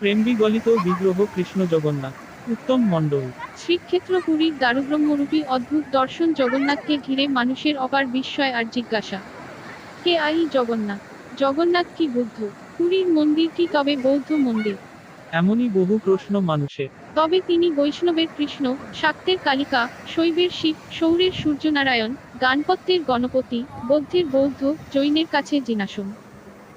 প্রেমবিগলিত বিগ্রহ কৃষ্ণ জগন্নাথ উত্তম মণ্ডল। শ্রীক্ষেত্র পুরীর দারুব্রহ্মরূপী অদ্ভুত দর্শন জগন্নাথকে ঘিরে মানুষের অপার বিস্ময় আর জিজ্ঞাসা। কে আই জগন্নাথ? জগন্নাথ কি বুদ্ধ? পুরীর মন্দির কি তবে বৌদ্ধ মন্দির? এমনই বহু প্রশ্ন মানুষের। তবে তিনি বৈষ্ণবের কৃষ্ণ শাক্তের কালিকা শৈবের শিব সৌরের সূর্যনারায়ণ গানপত্যের গণপতি বৌদ্ধের বৌদ্ধ জৈনের কাছে জিনাসন।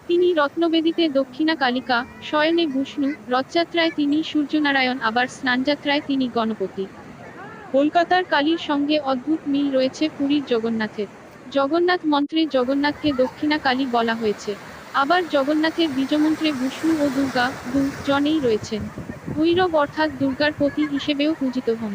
তিনি রত্নবেদিতে দক্ষিণা কালিকা, শয়নে বিষ্ণু, রথযাত্রায় তিনি সূর্যনারায়ণ, আবার স্নানযাত্রায় তিনি গণপতি। কলকাতার কালীর সঙ্গে অদ্ভুত মিল রয়েছে পুরীর জগন্নাথের। জগন্নাথ মন্ত্রে জগন্নাথকে দক্ষিণা কালী বলা হয়েছে। আবার জগন্নাথের বীজমন্ত্রে বিষ্ণু ও দুর্গা দু জনেই রয়েছেন। ভৈরব অর্থাৎ দুর্গার পতি হিসেবেও পূজিত হন।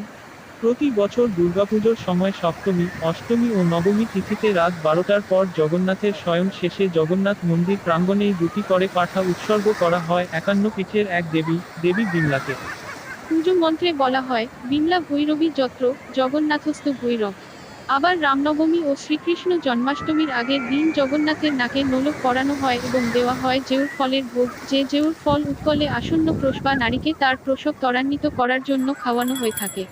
প্রতি বছর দুর্গাপুজোর সময় সপ্তমী, অষ্টমী ও নবমী তিথিতে রাত বারোটার পর জগন্নাথের স্বয়ং শেষে জগন্নাথ মন্দির প্রাঙ্গণেই দুটি করে পাঠা উৎসর্গ করা হয় একান্ন পীঠের এক দেবী দেবী বিমলাকে। পুজো মন্ত্রে বলা হয়, বিমলা ভৈরবী যত্র, জগন্নাথস্থ ভৈরব। আবার রামনবমী ও শ্রীকৃষ্ণ জন্মাষ্টমীর আগের দিন জগন্নাথের নাকে নোলক পরানো হয় এবং দেওয়া হয় জেউর ফলের ভোগ, যে জেউর ফল উৎকলে আসন্ন প্রস বা নারীকে তার প্রসব ত্বরান্বিত করার জন্য খাওয়ানো হয়ে থাকে।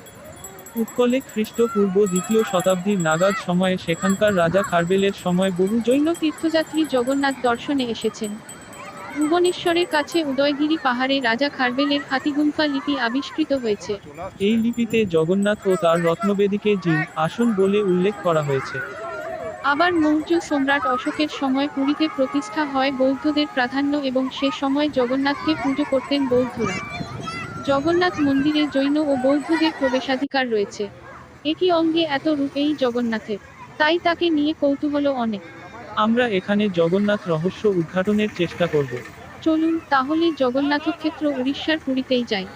উৎকলে খ্রিস্টপূর্ব দ্বিতীয় শতাব্দীর নাগাদ সময়ে সেখানকার রাজা খারবেলের সময় বহু জৈন তীর্থযাত্রী জগন্নাথ দর্শনে এসেছেন। ভুবনেশ্বরের কাছে উদয়গিরি পাহাড়ে রাজা খারবেলের হাতিগুম্ফা লিপি আবিষ্কৃত হয়েছে। এই লিপিতে জগন্নাথ ও তার রত্নবেদীকে জিন, আসন বলে উল্লেখ করা হয়েছে। আবার মৌর্য সম্রাট অশোকের সময় পুরীতে প্রতিষ্ঠা হয় বৌদ্ধদের প্রাধান্য এবং সে সময় জগন্নাথকে পুজো করতেন বৌদ্ধরা। জগন্নাথ মন্দিরে জৈন ও বৌদ্ধদের প্রবেশাধিকার রয়েছে। একই অঙ্গে এত রূপ এই জগন্নাথের তাই তাকে নিয়ে কৌতূহল অনেক। আমরা এখানে জগন্নাথ রহস্য উদ্ঘাটনের চেষ্টা করব। চলুন তাহলে জগন্নাথ ক্ষেত্র উড়িষ্যার পুরীতেই যাই।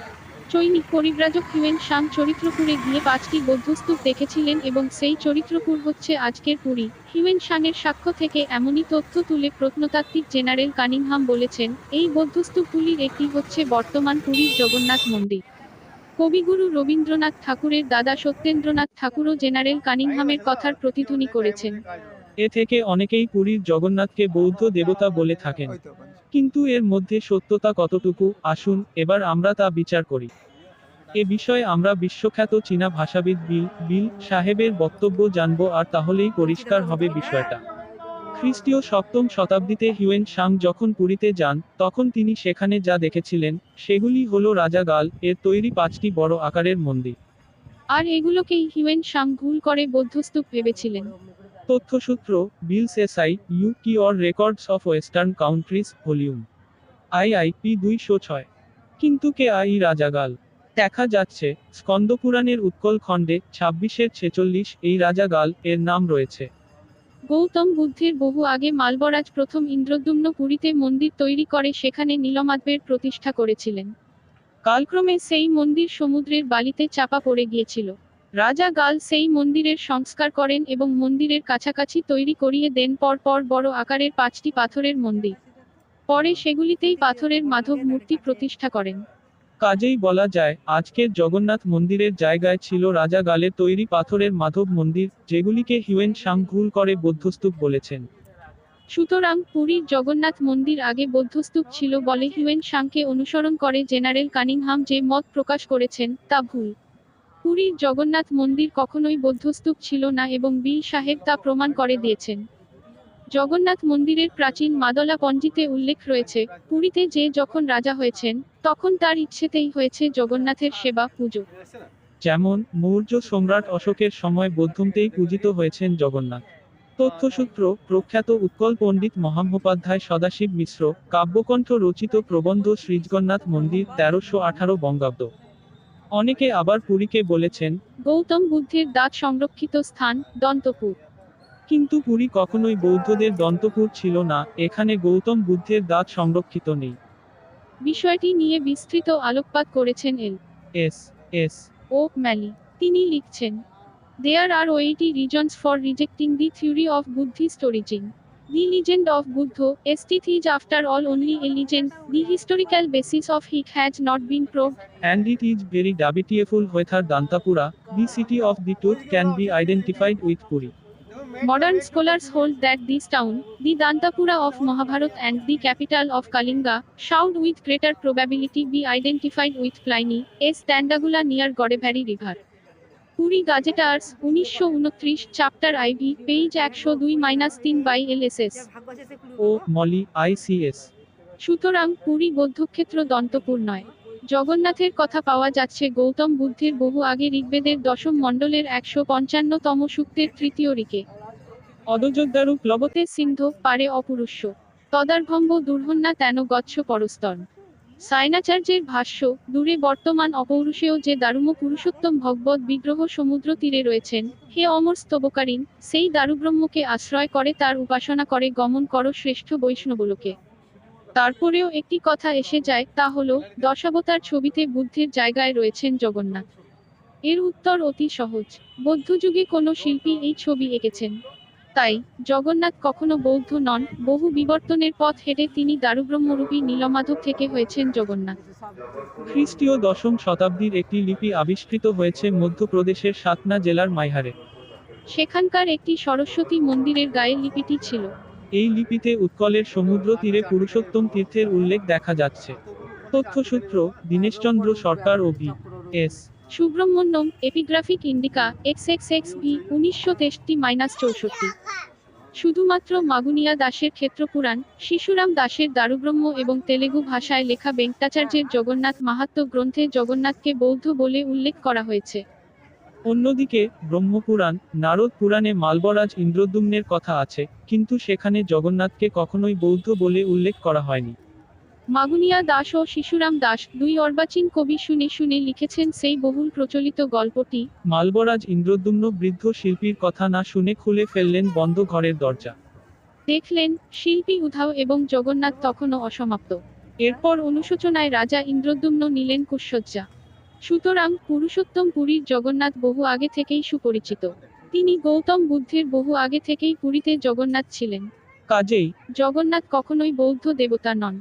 চৈনিক পরিব্রাজক হিউয়েন সাং চরিত্রপুরে গিয়ে পাঁচটি বৌদ্ধস্তূপ দেখেছিলেন এবং সেই চরিত্রপুর হচ্ছে আজকের পুরী। হিউয়েন সাংয়ের সাক্ষ্য থেকে এমনই তথ্য তুলে প্রত্নতাত্ত্বিক জেনারেল কানিংহাম বলেছেন, এই বৌদ্ধস্তূপগুলির একটি হচ্ছে বর্তমান পুরীর জগন্নাথ মন্দির। কবিগুরু রবীন্দ্রনাথ ঠাকুরের দাদা সত্যেন্দ্রনাথ ঠাকুরও জেনারেল কানিংহামের কথার প্রতিধ্বনি করেছেন। এ থেকে অনেকেই পুরীর জগন্নাথকে বৌদ্ধ দেবতা বলে থাকেন। কিন্তু এর মধ্যে সত্যতা কতটুকু? আসুন, এবার আমরা তা বিচার করি। এ বিষয়ে আমরা বিশ্বখ্যাত চীনা ভাষাবিদ বিল বিল সাহেবের বক্তব্য জানব আর তাহলেই পরিষ্কার হবে বিষয়টা। খ্রিস্টীয় সপ্তম শতাব্দীতে হিউয়েন সাং যখন পুরীতে যান, তখন তিনি সেখানে যা দেখেছিলেন, সেগুলি হলো রাজাগাল এর তৈরি পাঁচটি বড় আকারের মন্দির। আর এগুলোকেই হিউয়েন সাং ভুল করে বৌদ্ধস্তূপ ভেবেছিলেন। তথ্যসূত্র Beal's SI U Ki or records of western countries volume IIP দুইশো ছয়। কিন্তু কে আই রাজাগাল? দেখা যাচ্ছে, স্কন্দপুরাণের উৎকল খণ্ডে ছাব্বিশের ছেচল্লিশ এই রাজাগাল এর নাম রয়েছে। গৌতম বুদ্ধের বহু আগে মালবরাজ প্রথম ইন্দ্রদ্যুম্ন পুরীতে মন্দির তৈরি করে সেখানে নীলমাধবের প্রতিষ্ঠা করেছিলেন। কালক্রমে সেই মন্দির সমুদ্রের বালিতে চাপা পড়ে গিয়েছিল। রাজা গাল সেই মন্দিরের সংস্কার করেন এবং মন্দিরের কাছাকাছি তৈরি করিয়ে দেন পর পর বড় আকারের পাঁচটি পাথরের মন্দির। পরে সেগুলিতেই পাথরের মাধব মূর্তি প্রতিষ্ঠা করেন। কাজেই বলা যায় আজকের জগন্নাথ মন্দিরের জায়গায় ছিল রাজা গালের তৈরি পাথরের মাধব মন্দির যেগুলিকে হিউয়েন সাং ভুল করে বৌদ্ধস্তূপ বলেছেন। সুতরাং পুরীর জগন্নাথ মন্দির আগে বৌদ্ধস্তূপ ছিল বলে হিউয়েন সাংকে অনুসরণ করে জেনারেল কানিংহাম যে মত প্রকাশ করেছেন তা ভুল। পুরীর জগন্নাথ মন্দির কখনোই বৌদ্ধস্তূপ ছিল না এবং বীর সাহেব তা প্রমাণ করে দিয়েছেন। জগন্নাথ মন্দিরের প্রাচীন মাদলা পঞ্জিতে উল্লেখ রয়েছে, পুরীতে যে যখন রাজা হয়েছেন, তখন তার ইচ্ছেতেই হয়েছে জগন্নাথের সেবা, পুজো। যেমন, মৌর্য সম্রাট অশোকের সময় বৌদ্ধমতেই পূজিত হয়েছেন জগন্নাথ। তথ্যসূত্র, প্রখ্যাত উৎকল পণ্ডিত মহামোপাধ্যায় সদাশিব মিশ্র, কাব্যকণ্ঠ রচিত প্রবন্ধ শ্রীজগন্নাথ মন্দির তেরোশো আঠারো বঙ্গাব্দ। অনেকে আবার পুরীকে বলেছেন গৌতম বুদ্ধের দাঁত সংরক্ষিত স্থান দন্তপুর। কিন্তু পুরী কখনোই বৌদ্ধদের দন্তপুর ছিল না এখানে গৌতম বুদ্ধের দাঁত সংরক্ষিত নেই। বিষয়টি নিয়ে বিস্তৃত আলোকপাত করেছেন এল. এস. এস. ও. ম্যালি। তিনি লিখছেন there are weighty reasons for rejecting the theory of Buddhist origin the legend of Buddha teeth is after all only a legend the historical basis of it has not been proved and it is very debatable whether Dantapura, the city of the tooth, can be identified with Puri. Modern scholars hold that this town, the Dantapura of Mahabharat and the capital of Kalinga, should with greater probability be identified with Pliny, S. Tandagula near Godavari river. Puri gazetteers উনিশশো উনত্রিশ chapter IV page একশো দুই minus তিন by LSS. O Malley ICS সুতরাং পুরী বৌদ্ধক্ষেত্র দন্তপুর নয়। জগন্নাথের কথা পাওয়া যাচ্ছে গৌতম বুদ্ধের বহু আগে ঋগ্বেদের দশম মণ্ডলের একশো পঞ্চান্নতম সূক্তের তৃতীয় রিকে অদযোদ্ধারু প্লবতে সিন্ধ পারে অপুরুষ্য। তদার্ভম্ব দুর্হন্যা তেন গচ্ছ পরস্তন। সায়নাচার্যের ভাষ্য, দূরে বর্তমান অপৌরুষেও যে দারুম পুরুষোত্তম ভগবত বিগ্রহ সমুদ্র তীরে রয়েছেন, হে অমর স্তবকালীন সেই দারুব্রহ্মকে আশ্রয় করে তার উপাসনা করে গমন করো শ্রেষ্ঠ বৈষ্ণবলোকে। তারপরেও একটি কথা এসে যায়, তা হলো, দশাবতার ছবিতে বুদ্ধের জায়গায় রয়েছেন জগন্নাথ। এর উত্তর অতি সহজ, বৌদ্ধযুগে কোনো শিল্পী এই ছবি এঁকেছেন। তাই জগন্নাথ কখনো বৌদ্ধ নন বহু বিবর্তনের পথ হেঁটে তিনি দারুব্রহ্মরূপী নীলমাধব থেকে হয়েছেন জগন্নাথ। খ্রিস্টীয় দশম শতাব্দীর একটি লিপি আবিষ্কৃত হয়েছে মধ্যপ্রদেশের সাতনা জেলার মাইহারে। সেখানকার একটি সরস্বতী মন্দিরের গায়ে লিপিটি ছিল। এই লিপিতে উৎকলের সমুদ্র তীরে পুরুষোত্তম তীর্থের উল্লেখ দেখা যাচ্ছে। তথ্যসূত্র দীনেশচন্দ্র সরকার ও V S. Subrahmanyam epigraphic Indica X X X V উনিশশো তেষট্টি মাইনাস চৌষট্টি শুধুমাত্র মাগুনিয়া দাসের ক্ষেত্রপুরাণ শিশুরাম দাসের দারুব্রহ্ম এবং তেলেগু ভাষায় লেখা বেঙ্কটাচার্যের জগন্নাথ মাহাত্ম্য গ্রন্থে জগন্নাথকে বৌদ্ধ বলে উল্লেখ করা হয়েছে। অন্যদিকে, ব্রহ্মপুরাণ, নারদ পুরাণে মালবরাজ ইন্দ্রদ্যুম্নের কথা আছে, কিন্তু সেখানে জগন্নাথকে কখনোই বৌদ্ধ বলে উল্লেখ করা হয়নি। মাগুনিয়া দাস ও শিশুরাম দাস দুই অর্বাচীন কবি শুনে শুনে লিখেছেন সেই বহুল প্রচলিত গল্পটি। মালবরাজ ইন্দ্রদ্যুম্ন বৃদ্ধ শিল্পীর কথা না শুনে খুলে ফেললেন বন্ধ ঘরের দরজা। দেখলেন শিল্পী উধাও এবং জগন্নাথ তখনও অসমাপ্ত। এরপর অনুশোচনায় রাজা ইন্দ্রদ্যুম্ন নিলেন কুশসজ্জা সুতরাং পুরুষোত্তম পুরীর জগন্নাথ বহু আগে থেকেই সুপরিচিত। তিনি গৌতম বুদ্ধের বহু আগে থেকেই পুরীতে জগন্নাথ ছিলেন। কাজেই জগন্নাথ কখনোই বৌদ্ধ দেবতা নন।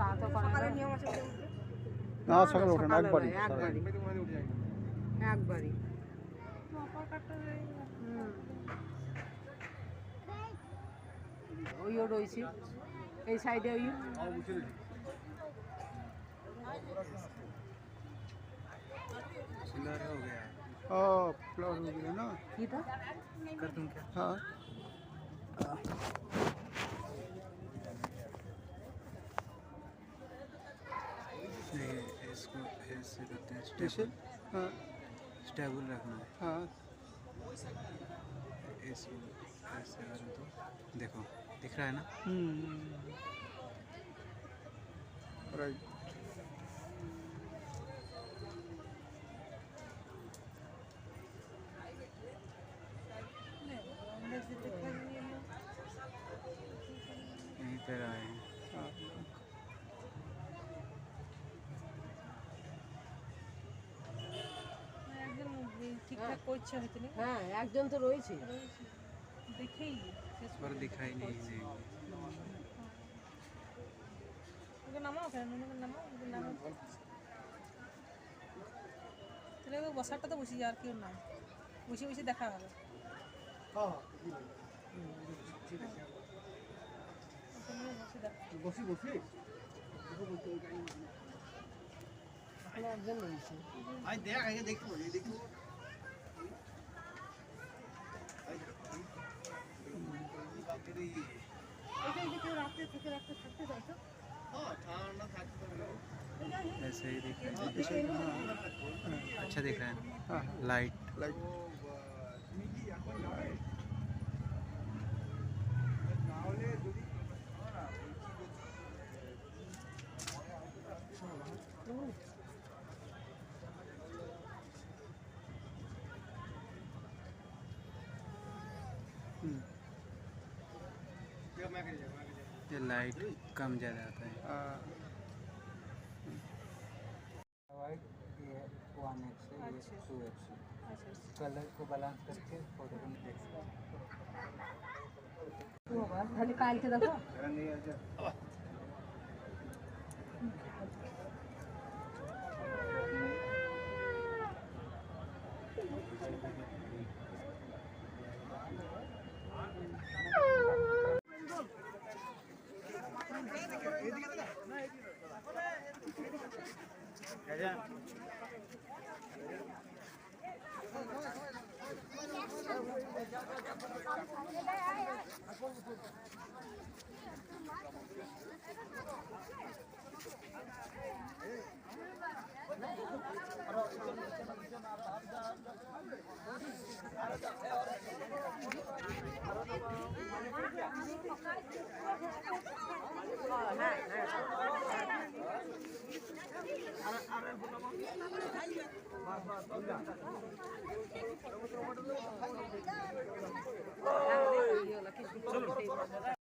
কিন্তু তা তো করে সকালে না। নিয়ম আছে উঠে উঠবে। না সকালে ওঠেন সকালে একবারই নয়, একবারই একবারই হুম। ওইও রয়েছে এই সাইডে ওই हाँ फ्लावर हो गया ना কি তা हाँ इसको ऐसे करते हैं स्टेबल हाँ। स्टेबल रखना है। हाँ। इसको ऐसे करो तो देखो दिख रहा है ना? राइट ঠিকঠাক করছে হয়তো না হ্যাঁ একজন তো রয়েছে দেখেই और दिखाई नहीं देंगे ওকে নামাও কেন ওকে নামাও ওকে নামাও তাহলে ওকে বসারটা তো বসি আর কেউ নাই বসে বসে দেখা হবে ওকে নিয়ে বসে দেখা বসি বসি এখানে একজন রয়েছে আই দেখ আগে দেখো এই দেখো ऐसे ही दिख रहा है ऐसे हाँ अच्छा दिख रहा है ना हाँ लाइट ये लाइट कम ज़्यादा आता है। हाँ। One X two X colour को बैलेंस करके फ़ोटो को देख हैं। তাহলে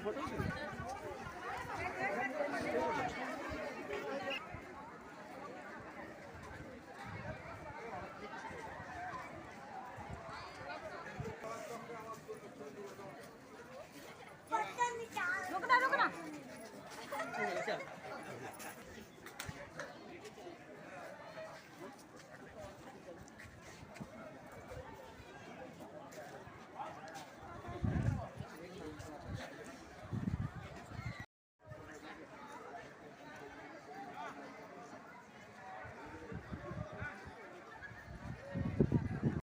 কালকে দেখো